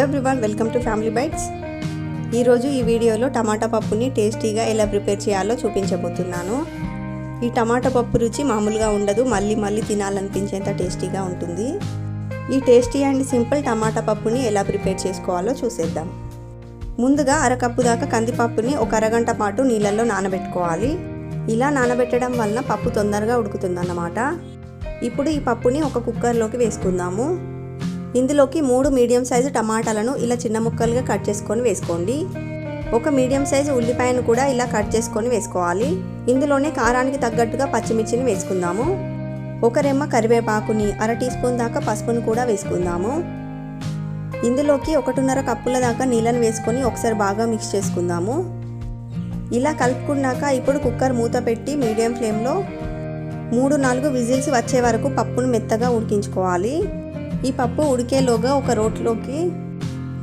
Welcome to family bytes ఈరోజు ఈ వీడియోలో టమాటా పప్పుని టేస్టీగా ఎలా ప్రిపేర్ చేయాలో చూపించబోతున్నాను. ఈ టమాటా పప్పు రుచి మామూలుగా ఉండదు మళ్ళీ మళ్ళీ తినాలనిపించేంత టేస్టీగా ఉంటుంది. ఈ టేస్టీ అండ్ సింపుల్ టమాటా పప్పుని ఎలా ప్రిపేర్ చేసుకోవాలో చూసేద్దాం. ముందుగా అరకప్పు దాకా కందిపప్పుని ఒక అరగంట పాటు నీళ్ళల్లో నానబెట్టుకోవాలి. ఇలా నానబెట్టడం వలన పప్పు తొందరగా ఉడుకుతుందన్నమాట. ఇప్పుడు ఈ పప్పుని ఒక కుక్కర్లోకి వేసుకుందాము. ఇందులోకి మూడు మీడియం సైజు టమాటాలను ఇలా చిన్న ముక్కలుగా కట్ చేసుకొని వేసుకోండి. ఒక మీడియం సైజు ఉల్లిపాయను కూడా ఇలా కట్ చేసుకొని వేసుకోవాలి. ఇందులోనే కారానికి తగ్గట్టుగా పచ్చిమిర్చిని వేసుకుందాము. ఒక రెమ్మ కరివేపాకుని అర టీ స్పూన్ దాకా పసుపును కూడా వేసుకుందాము. ఇందులోకి ఒకటిన్నర కప్పుల దాకా నీళ్ళను వేసుకొని ఒకసారి బాగా మిక్స్ చేసుకుందాము. ఇలా కలుపుకున్నాక ఇప్పుడు కుక్కర్ మూత పెట్టి మీడియం ఫ్లేమ్లో మూడు నాలుగు విజిల్స్ వచ్చే వరకు పప్పును మెత్తగా ఉడికించుకోవాలి. ఈ పప్పు ఉడికేలోగా ఒక రోట్లోకి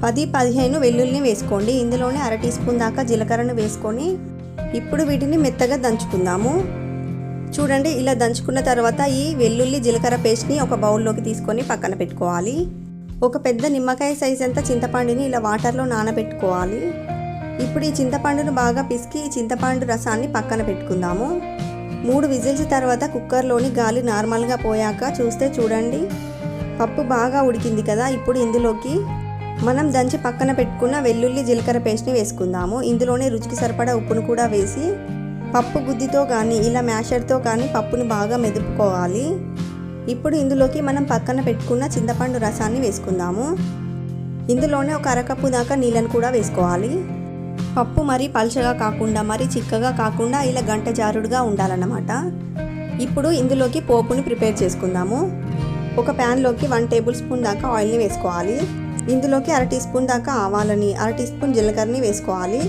పది పదిహేను వెల్లుల్లిని వేసుకోండి. ఇందులోనే అర టీ స్పూన్ దాకా జీలకర్రను వేసుకొని ఇప్పుడు వీటిని మెత్తగా దంచుకుందాము. చూడండి ఇలా దంచుకున్న తర్వాత ఈ వెల్లుల్లి జీలకర్ర పేస్ట్ని ఒక బౌల్లోకి తీసుకొని పక్కన పెట్టుకోవాలి. ఒక పెద్ద నిమ్మకాయ సైజ్ అంత చింతపండుని ఇలా వాటర్లో నానబెట్టుకోవాలి. ఇప్పుడు ఈ చింతపండును బాగా పిసికి ఈ చింతపండు రసాన్ని పక్కన పెట్టుకుందాము. మూడు విజిల్స్ తర్వాత కుక్కర్లోని గాలి నార్మల్గా పోయాక చూస్తే చూడండి పప్పు బాగా ఉడికింది కదా ఇప్పుడు ఇందులోకి మనం దంచి పక్కన పెట్టుకున్న వెల్లుల్లి జీలకర్ర పేస్ట్ని వేసుకుందాము. ఇందులోనే రుచికి సరిపడా ఉప్పును కూడా వేసి పప్పు గుద్దితో కానీ ఇలా మ్యాషర్తో కానీ పప్పుని బాగా మెదుపుకోవాలి. ఇప్పుడు ఇందులోకి మనం పక్కన పెట్టుకున్న చింతపండు రసాన్ని వేసుకుందాము. ఇందులోనే ఒక అరకప్పు దాకా నీళ్ళను కూడా వేసుకోవాలి. పప్పు మరీ పల్చగా కాకుండా మరీ చిక్కగా కాకుండా ఇలా గంట జారుడుగా ఉండాలన్నమాట. ఇప్పుడు ఇందులోకి పోపుని ప్రిపేర్ చేసుకుందాము. ఒక ప్యాన్లోకి వన్ టేబుల్ స్పూన్ దాకా ఆయిల్ని వేసుకోవాలి. ఇందులోకి అర టీ స్పూన్ దాకా ఆవాలని అర టీ స్పూన్ జీలకర్రని వేసుకోవాలి.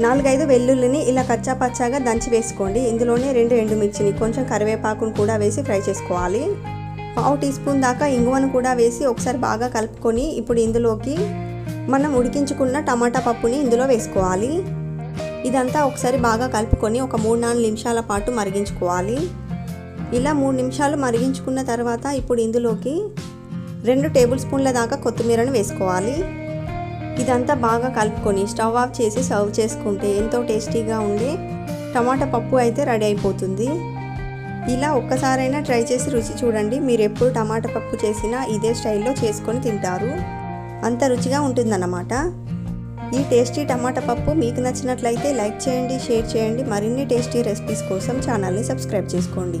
నాలుగైదు వెల్లుల్లిని ఇలా కచ్చా పచ్చాగా దంచి వేసుకోండి. ఇందులోనే రెండు ఎండుమిర్చిని కొంచెం కరివేపాకును కూడా వేసి ఫ్రై చేసుకోవాలి. పావు టీ స్పూన్ దాకా ఇంగువను కూడా వేసి ఒకసారి బాగా కలుపుకొని ఇప్పుడు ఇందులోకి మనం ఉడికించుకున్న టమాటా పప్పుని ఇందులో వేసుకోవాలి. ఇదంతా ఒకసారి బాగా కలుపుకొని ఒక మూడు నాలుగు నిమిషాల పాటు మరిగించుకోవాలి. ఇలా మూడు నిమిషాలు మరిగించుకున్న తర్వాత ఇప్పుడు ఇందులోకి రెండు టేబుల్ స్పూన్ల దాకా కొత్తిమీరను వేసుకోవాలి. ఇదంతా బాగా కలుపుకొని స్టవ్ ఆఫ్ చేసి సర్వ్ చేసుకుంటే ఎంతో టేస్టీగా ఉండే టమాటా పప్పు అయితే రెడీ అయిపోతుంది. ఇలా ఒక్కసారైనా ట్రై చేసి రుచి చూడండి. మీరు ఎప్పుడు టమాటా పప్పు చేసినా ఇదే స్టైల్లో చేసుకొని తింటారు. అంత రుచిగా ఉంటుందన్నమాట. ఈ టేస్టీ టమాటా పప్పు మీకు నచ్చినట్లయితే లైక్ చేయండి షేర్ చేయండి. మరిన్ని టేస్టీ రెసిపీస్ కోసం ఛానల్ని సబ్స్క్రైబ్ చేసుకోండి.